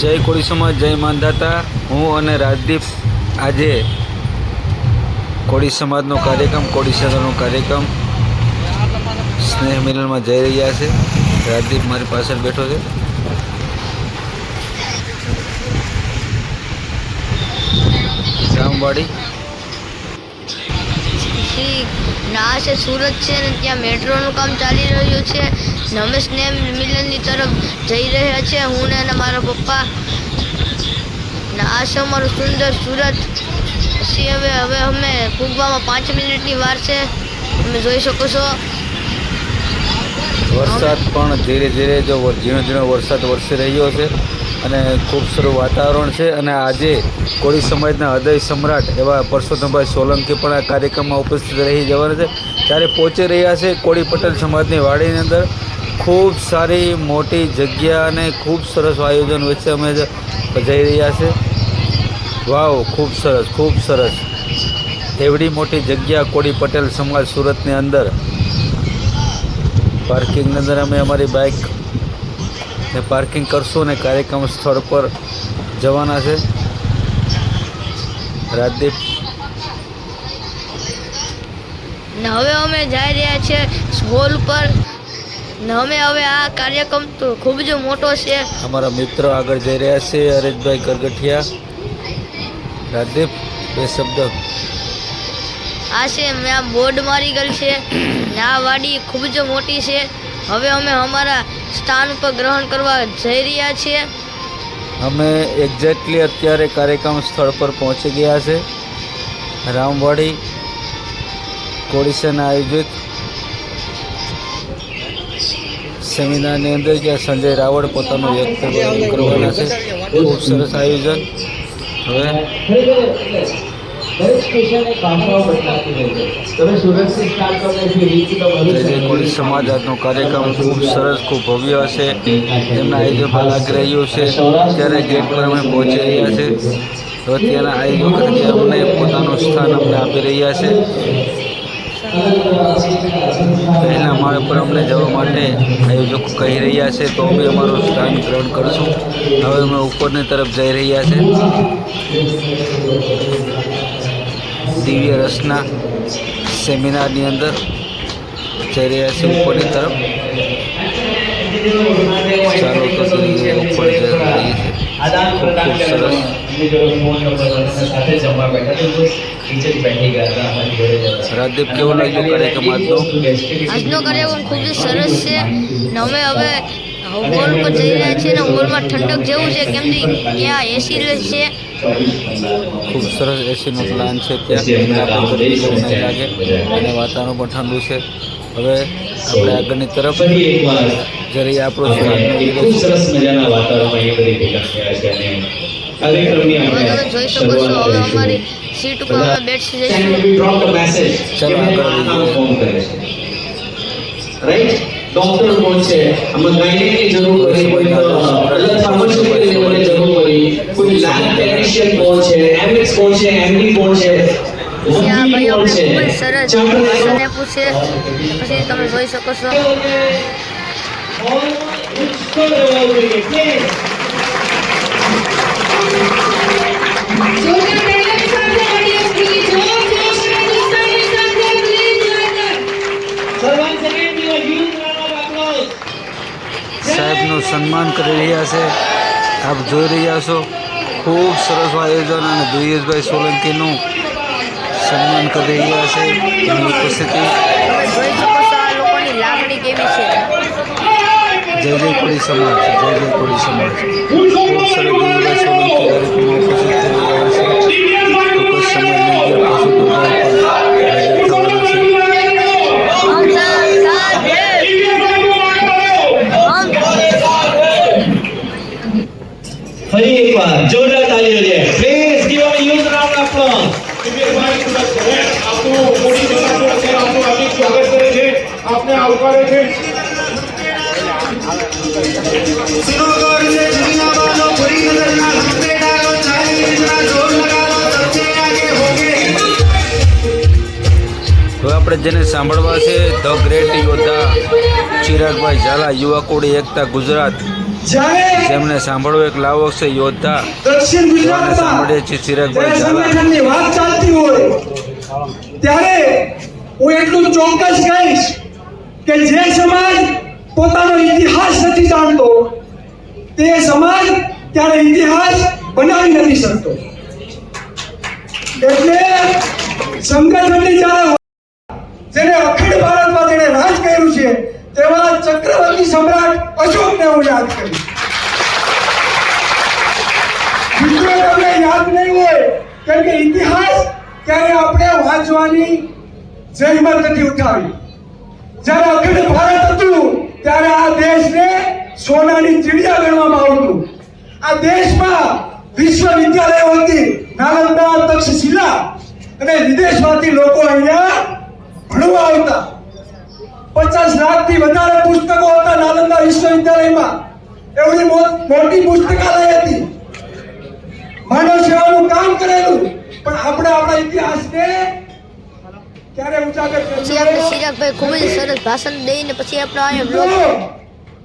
જય કોળી સમાજ, જય માનધાતા હું અને રાજદીપ આજે કોળી સમાજનો કાર્યક્રમ, કોળી સેનાનો કાર્યક્રમ સ્નેહ મિલનમાં જઈ રહ્યા છે. રાજદીપ મારી પાછળ બેઠો છે. રામવાડી ના છે સુરત છે ને ત્યાં મેટ્રોનું કામ ચાલી રહ્યું છે. અમે સ્નેહ મિલનની તરફ જઈ રહ્યા છે હું ને મારા પપ્પા. ને આ છે અમારું સુંદર સુરત. પછી હવે હવે અમે ફૂગવામાં પાંચ મિનિટની વાર છે. તમે જોઈ શકો છો. વરસાદ પણ ધીરે ધીરે જો ઝીણો ઝીણો વરસાદ વરસી રહ્યો છે. અને ખૂબ સરસ વાતાવરણ છે અને આજે કોળી સમાજના હૃદય સમ્રાટ એવા પરસોત્તમભાઈ સોલંકી પણ આ કાર્યક્રમમાં ઉપસ્થિત રહી જવાના છે. ત્યારે પહોંચી રહ્યા છે કોળી પટેલ સમાજની વાડીની અંદર, ખૂબ સારી મોટી જગ્યા અને ખૂબ સરસ આયોજન વચ્ચે અમે જઈ રહ્યા છે. વાવ, ખૂબ સરસ ખૂબ સરસ. એવડી મોટી જગ્યા કોળી પટેલ સમાજ સુરતની અંદર. પાર્કિંગની અંદર અમે અમારી બાઇક ને પાર્કિંગ કરશું ને કાર્યક્રમ સ્થળ પર જવાના છે. રાજદીપ. ને હવે અમે જઈ રહ્યા છે હોલ પર. ને અમે હવે આ કાર્યક્રમ તો ખૂબ જ મોટો છે. અમારા મિત્રો આગળ જઈ રહ્યા છે હરેશભાઈ ગરગઠિયા. રાજદીપ બે શબ્દ. આ છે મેં આ બોર્ડ મારી ગયેલ છે. ને આ વાડી ખૂબ જ મોટી છે. હવે અમે અમારા સ્થાન પર ગ્રહણ કરવા જઈ રહ્યા છીએ. અમે એક્ઝેક્ટલી અત્યારે કાર્યક્રમ સ્થળ પર પહોંચી ગયા છે. રામવાડી કોડિશન આયોજિત સેમિનારની અંદર જ્યાં સંજય રાવળ પોતાનું વક્તવ્ય કરવાના છે. ખૂબ સરસ આયોજન. હવે કોળી સમાજ આજનો કાર્યક્રમ ખૂબ સરસ, ખૂબ ભવ્ય હશે. તેમના આયોજકો લાગી રહ્યું છે. ત્યારે ગેટ પર અમે પહોંચી રહ્યા છે. તો ત્યાંના આયોજકો અમને પોતાનું સ્થાન અમને આપી રહ્યા છે. પહેલા માળ પર અમને જવા માટે આયોજકો કહી રહ્યા છે. તો અમે અમારું સ્થાન ગ્રહણ કરશું. હવે અમે ઉપરની તરફ જઈ રહ્યા છે. દિવ્ય રસના સેમિનારની અંદર જઈ રહ્યા છે ઉપરની તરફ ચાલો તો જોઈએ ઉપર જઈ રહી છે આદાન પ્રદાન ખૂબ સરસ. એમની જોડે ફોન નંબર સાથે જમવા બેઠા તો બસ નીચે જ બેઠી ગયા હતા અમારી જોડે જ હતા. રાજદીપ કેવો લાગ્યો કાર્યક્રમ આજનો આજનો કાર્યક્રમ ખૂબ જ સરસ છે ને અમે હવે હોલ પર જઈ રહ્યા છે અને હોલમાં ઠંડક જેવું છે કેમ કે ત્યાં એસી છે? ખૂબ સરસ એસીનો પ્લાન છે ત્યાં. નહીં લાગે અને વાતાવરણ પણ ઠંડુ છે. હવે આપણે આગળની તરફ જરી આપણો ખૂબ સરસ મજાના વાતાવરણમાં એ બધી ભેગા થયા છે કાર્યક્રમની આપણે જોઈ શકો છો હવે અમારી સીટ ઉપર અમે બેસી જઈશું. ડ્રોપ ધ મેસેજ ચાલો આગળ ફોન કરે છે. રાઈટ ડોક્ટર કોણ છે આમાં ગાયનેકની જરૂર પડી કોઈ તો અલગ ફાર્માસ્યુટિકલ લેવલે જરૂર પડી કોઈ લેબ ટેકનિશિયન કોણ છે એમએક્સ કોણ છે એમડી કોણ છે ત્યાં ભાઈઓ કોણ છે ખૂબ જ સરસ ચાર્ટર્ડ ભાષણ આપ્યું છે પછી તમે જોઈ શકો છો Social dynamics સન્માન કરી રહ્યા છે. આપ જોઈ રહ્યા છો, ખૂબ સરસ આયોજન અને દિવેશભાઈ સોલંકીનું સન્માન કરી રહ્યા છે. એની ઉપસ્થિતિ. જય જય કોળી સમાજ, જય જય કોળી સમાજ. ખૂબ સરસ ફરી જોરદાર તાળીઓ દે please give a huge round of applause આપણું મોટી બનાવવું છે આપણું હાર્દિક સ્વાગત કરે છે આપને આવકારે છે હવે આપણે જેને સાંભળવા છે ધ ગ્રેટ યોદ્ધા ચિરાગભાઈ ઝાલા યુવા કોડી એકતા ગુજરાત. જય જેમને સાંભળવું એક લાવો છે યોદ્ધા. સાંભળીએ છીએ ચિરાગભાઈ જ્યારે વાત ચાલતી હોય ત્યારે હું એટલું ચોક્કસ કહીશ કે જે સમાજ પોતાનો ઇતિહાસ નથી જાણતો તે સમાજ ત્યારે ઇતિહાસ બનાવી નથી શકતો. એટલે સંગઠનની જ્યારે જેને અખિલ ભારતમાં જેને રાજ કર્યું છે તેવા ચક્રવર્તી સમ્રાટ અશોકને હું યાદ કરીશ મિત્રો તમને યાદ નહીં કેમ કે ઇતિહાસ ક્યારે આપણે વાંચવાની જહેમત નથી ઉઠાવી. જ્યારે અખંડ ભારત હતું, ત્યારે આ દેશને સોનાની ચીડિયા ગણવામાં આવતું. આ દેશમાં વિશ્વવિદ્યાલયો હતી, નાલંદા, તક્ષશિલા અને વિદેશમાંથી લોકો અહીંયા ભણવા આવતા. પચાસ લાખથી વધારે પુસ્તકો હતા નાલંદા વિશ્વવિદ્યાલયમાં. એવડી મોટી પુસ્તકાલય હતી માનવ સેવાનું કામ કરેલું પણ આપણે આપણા ઇતિહાસને ક્યારે ઉજાગર કર્યો ખૂબ જ સરસ ભાષણ દઈને પછી આપણે આ